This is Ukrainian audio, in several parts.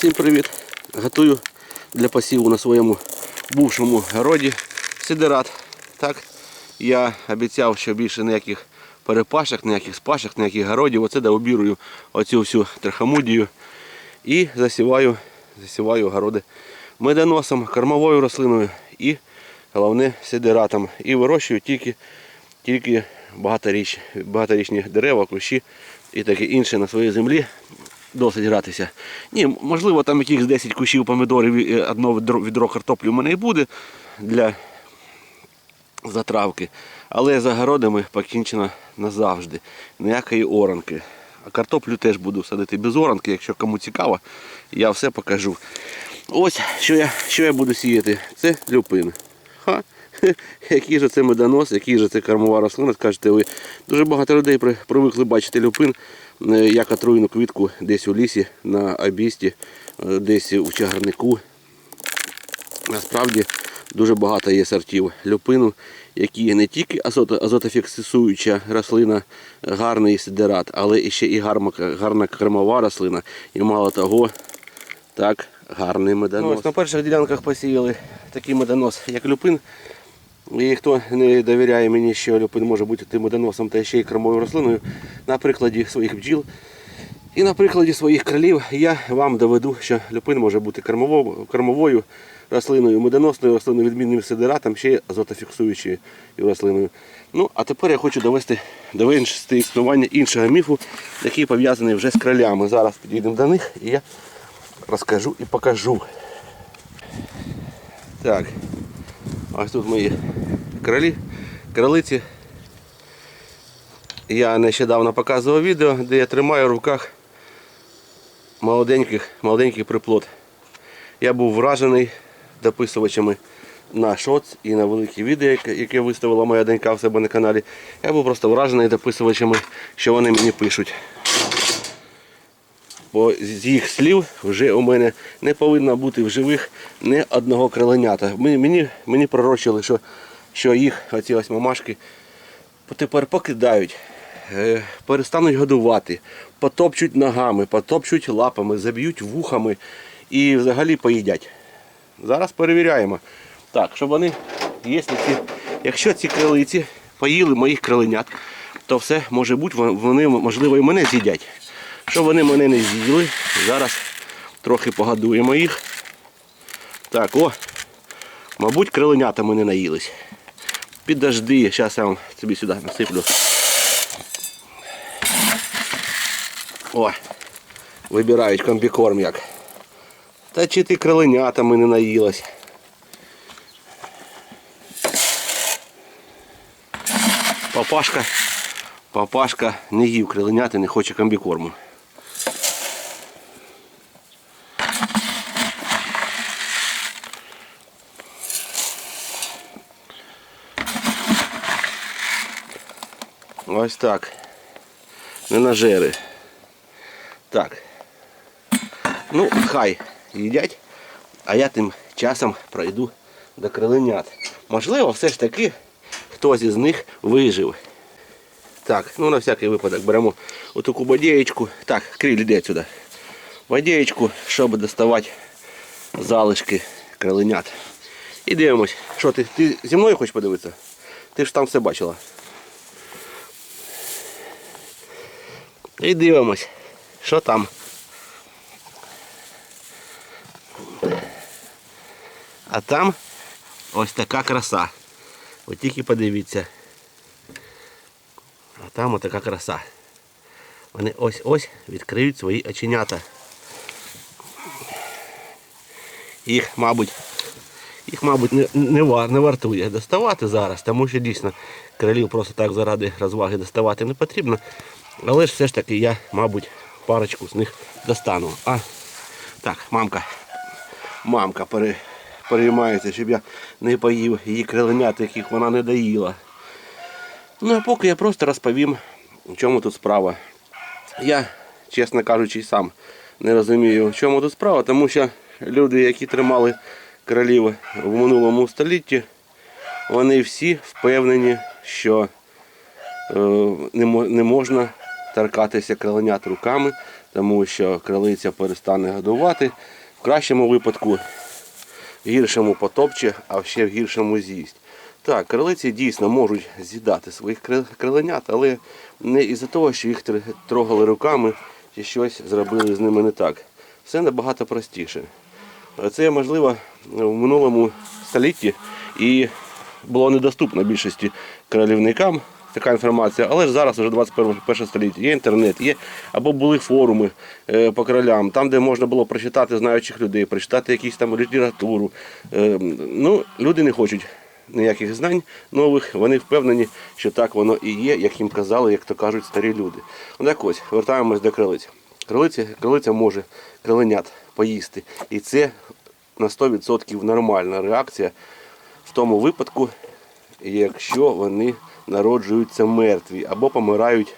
Всім привіт! Готую для посіву на своєму бувшому городі сидерат. Так, я обіцяв, що більше ніяких перепашок, ніяких спашок, ніяких городів. Оце да обірую оцю всю трихомудію і засіваю, засіваю городи медоносом, кормовою рослиною і головне сидератом. І вирощую тільки, тільки багаторіч, багаторічні дерева, кущі і таке інше на своїй землі. Досить гратися. Ні, можливо, там якихось 10 кущів помідорів і е, одно відро, картоплі у мене і буде для затравки. Але за городами покінчено назавжди. Ніякої оранки. А картоплю теж буду садити без оранки, якщо кому цікаво, я все покажу. Ось що я, що я буду сіяти. Це люпин. Ха. Який же це медонос, який же це кормова рослина, скажете ви. Дуже багато людей при- привикли бачити люпин е, як отруєну квітку десь у лісі, на обісті, е, десь у чагарнику. Насправді дуже багато є сортів люпину, які не тільки азото, азотофіксуюча рослина, гарний сидерат, але ще і гарна, гарна кормова рослина. І мало того, так, гарний медонос. Ось на перших ділянках посіяли такий медонос, як люпин. І хто не довіряє мені, що люпин може бути тим медоносом та ще й кормовою рослиною, на прикладі своїх бджіл і на прикладі своїх кролів я вам доведу, що люпин може бути кормовою, рослиною, медоносною рослиною, відмінним сидератом, ще й азотофіксуючою рослиною. Ну, а тепер я хочу довести довести існування іншого міфу, який пов'язаний вже з кролями. Зараз підійдемо до них і я розкажу і покажу. Так, ось тут мої кролі, кролиці. Я нещодавно показував відео, де я тримаю в руках молоденьких, молоденький приплод. Я був вражений дописувачами на шоц і на велике відео, яке- виставила моя донька в себе на каналі. Я був просто вражений дописувачами, що вони мені пишуть. Бо з їх слів вже у мене не повинно бути в живих ні одного криленята. Мені, мені пророчили, що, що їх, оці ось мамашки, тепер покидають, е, перестануть годувати, потопчуть ногами, потопчуть лапами, заб'ють вухами і взагалі поїдять. Зараз перевіряємо. Так, щоб вони, якщо ці, якщо ці крилиці поїли моїх криленят, то все може бути, вони, можливо, і мене з'їдять. Щоб вони мене не з'їли, зараз трохи погодуємо їх. Так, о, мабуть, криленята мене наїлись. Підожди, зараз я вам собі сюди насиплю. О, вибирають комбікорм як. Та чи ти криленятами не наїлась? Папашка, папашка не їв криленяти, не хоче комбікорму. Ось так. Не нажери. Так. Ну, хай їдять, а я тим часом пройду до криленят. Можливо, все ж таки хтось із них вижив. Так, ну на всякий випадок беремо отаку бодєєчку. Так, криль іде сюди. Бодєєчку, щоб доставати залишки криленят. І дивимось. Що ти, ти зі мною хочеш подивитися? Ти ж там все бачила. І дивимось, що там. А там ось така краса. От тільки подивіться. А там отака краса. Вони ось-ось відкриють свої оченята. Їх, мабуть, їх, мабуть, не, не, вар- не вартує доставати зараз, тому що дійсно крилів просто так заради розваги доставати не потрібно. Але ж все ж таки я, мабуть, парочку з них достану. А так, мамка, мамка пере, переймається, щоб я не поїв її криленят, яких вона не доїла. Ну а поки я просто розповім, в чому тут справа. Я, чесно кажучи, сам не розумію, в чому тут справа, тому що люди, які тримали кролів в минулому столітті, вони всі впевнені, що е, не можна торкатися кроленят руками, тому що крилиця перестане годувати. В кращому випадку, в гіршому потопче, а ще в гіршому з'їсть. Так, крилиці дійсно можуть з'їдати своїх кри- криленят, але не із-за того, що їх трогали руками чи щось зробили з ними не так. Все набагато простіше. Це можливо в минулому столітті і було недоступно більшості кролівникам така інформація, але ж зараз вже 21 століття, є інтернет, є або були форуми е, по кролям, там, де можна було прочитати знаючих людей, прочитати якісь там літературу. Е, ну, люди не хочуть ніяких знань нових, вони впевнені, що так воно і є, як їм казали, як то кажуть старі люди. Ну, Так ось, вертаємось до крилиць. Крилиці, крилиця може криленят поїсти. І це на 100% нормальна реакція в тому випадку, якщо вони народжуються мертві або помирають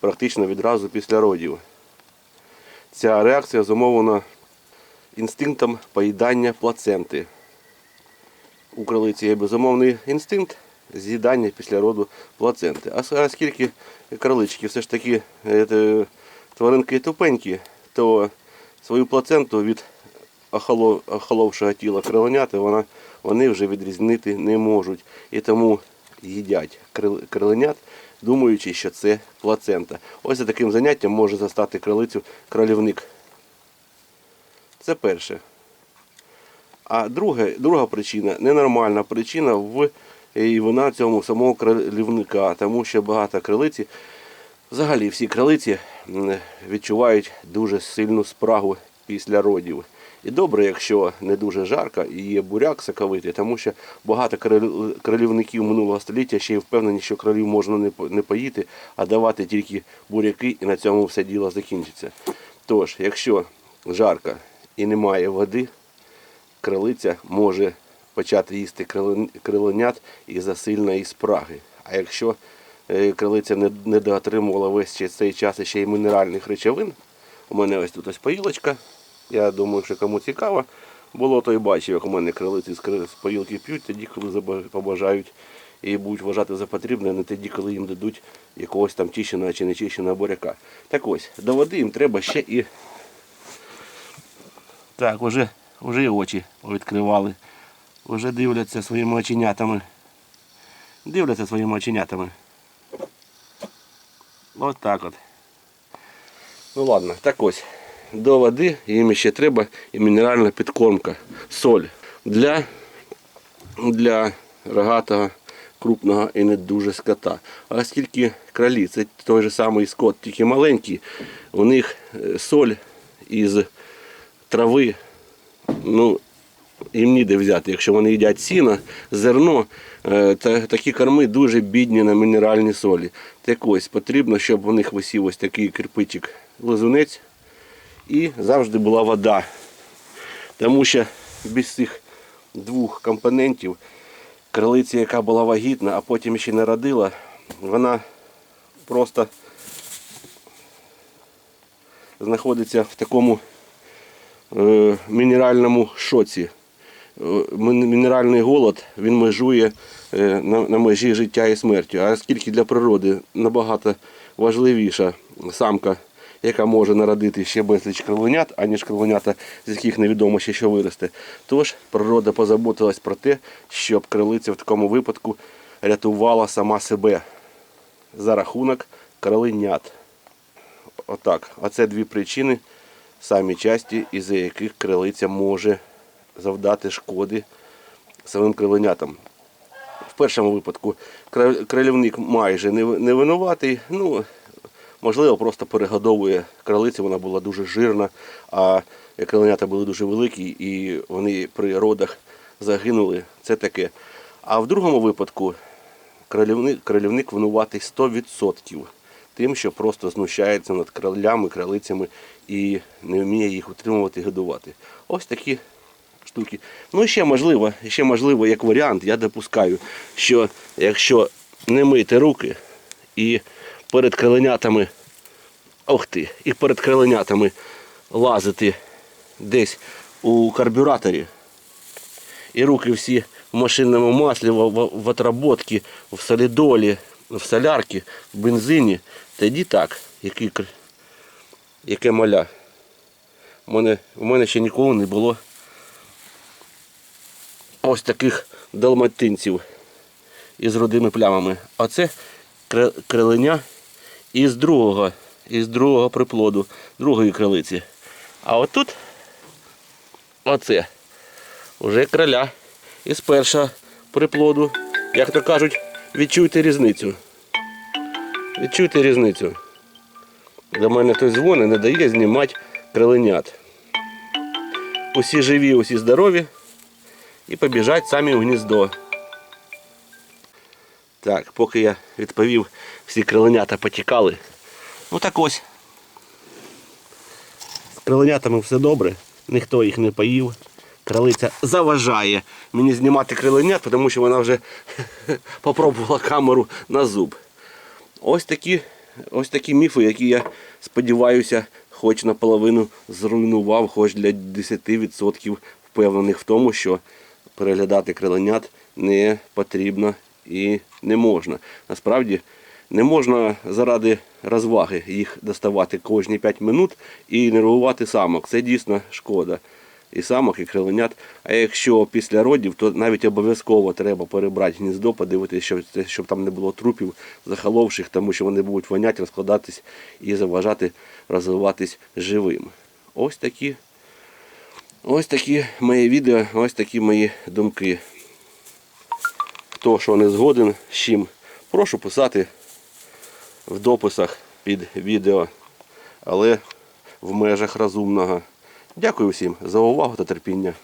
практично відразу після родів. Ця реакція зумовлена інстинктом поїдання плаценти. У кролиці є безумовний інстинкт з'їдання після роду плаценти. А оскільки кролички все ж таки е, тваринки тупенькі, то свою плаценту від охоловшого тіла криленяти вона, вони вже відрізнити не можуть. І тому їдять крил- криленят, думаючи, що це плацента. Ось за таким заняттям може застати крилицю кролівник. Це перше. А друге, друга причина ненормальна причина в і вона цьому самого крилівника, тому що багато крилиці, взагалі всі крилиці відчувають дуже сильну спрагу після родів. І добре, якщо не дуже жарко і є буряк соковитий, тому що багато крилівників минулого століття ще й впевнені, що кролів можна не поїти, а давати тільки буряки, і на цьому все діло закінчиться. Тож, якщо жарко і немає води, крилиця може почати їсти крилен- криленят із-за сильної спраги. А якщо е, крилиця не, доотримувала весь цей час ще й мінеральних речовин, у мене ось тут ось поїлочка. Я думаю, що кому цікаво, було, то й бачив, як у мене крилиці з поїлки п'ють, тоді, коли побажають і будуть вважати за потрібне, не тоді, коли їм дадуть якогось там чищеного чи не чищеного буряка. Так ось, до води їм треба ще і так, уже, уже і очі відкривали. Уже дивляться своїми оченятами. Дивляться своїми оченятами. От так от. Ну ладно, так ось. До води їм ще треба і мінеральна підкормка. Соль. Для, для рогатого, крупного і не дуже скота. А оскільки кролі це той же самий скот, тільки маленький, у них е, соль із трави ну, їм ніде взяти. Якщо вони їдять сіно, зерно, е, та, такі корми дуже бідні на мінеральні солі. Так ось потрібно, щоб у них висів ось такий кирпичик лизунець і завжди була вода. Тому що без цих двох компонентів крилиця, яка була вагітна, а потім ще народила, вона просто знаходиться в такому е, мінеральному шоці. Е, Мінеральний голод він межує е, на, межі життя і смерті. А оскільки для природи набагато важливіша самка, яка може народити ще безліч кровенят, аніж кровенята, з яких невідомо ще що виросте. Тож природа позаботилась про те, щоб крилиця в такому випадку рятувала сама себе за рахунок кроленят. Отак. Оце дві причини, самі часті, із яких крилиця може завдати шкоди самим криленятам. В першому випадку кролівник майже не винуватий. Ну, можливо, просто перегодовує кролицю, вона була дуже жирна, а криленята були дуже великі і вони при родах загинули. Це таке. А в другому випадку кролівник, кролівник винуватий 100% тим, що просто знущається над кролями, кролицями і не вміє їх утримувати і годувати. Ось такі штуки. Ну і ще можливо, ще можливо, як варіант, я допускаю, що якщо не мити руки і перед кроленятами, ох ти, і перед кроленятами лазити десь у карбюраторі, і руки всі в машинному маслі, в, отработці, в солідолі, в солярці, в бензині, тоді так, який яке маля. У мене, у мене ще ніколи не було ось таких далматинців із рудими плямами. А це криленя із другого, із другого приплоду, другої крилиці. А отут оце вже кроля із першого приплоду. Як то кажуть, відчуйте різницю. Відчуйте різницю. До мене хтось дзвонить, не дає знімати криленят. Усі живі, усі здорові і побіжать самі в гніздо. Так, поки я відповів, всі криленята потікали. Ну так ось. З криленятами все добре, ніхто їх не поїв. Крилиця заважає мені знімати криленят, тому що вона вже попробувала камеру на зуб. Ось такі, ось такі міфи, які я сподіваюся, хоч наполовину зруйнував, хоч для 10% впевнених в тому, що переглядати криленят не потрібно і не можна. Насправді не можна заради розваги їх доставати кожні 5 минут і нервувати самок. Це дійсно шкода. І самок, і криленят. А якщо після родів, то навіть обов'язково треба перебрати гніздо, подивитися, щоб, щоб там не було трупів захоловших, тому що вони будуть воняти, розкладатись і заважати розвиватись живим. Ось такі, ось такі мої відео, ось такі мої думки. Хто що не згоден з чим, прошу писати в дописах під відео, але в межах розумного. Дякую всім за увагу та терпіння.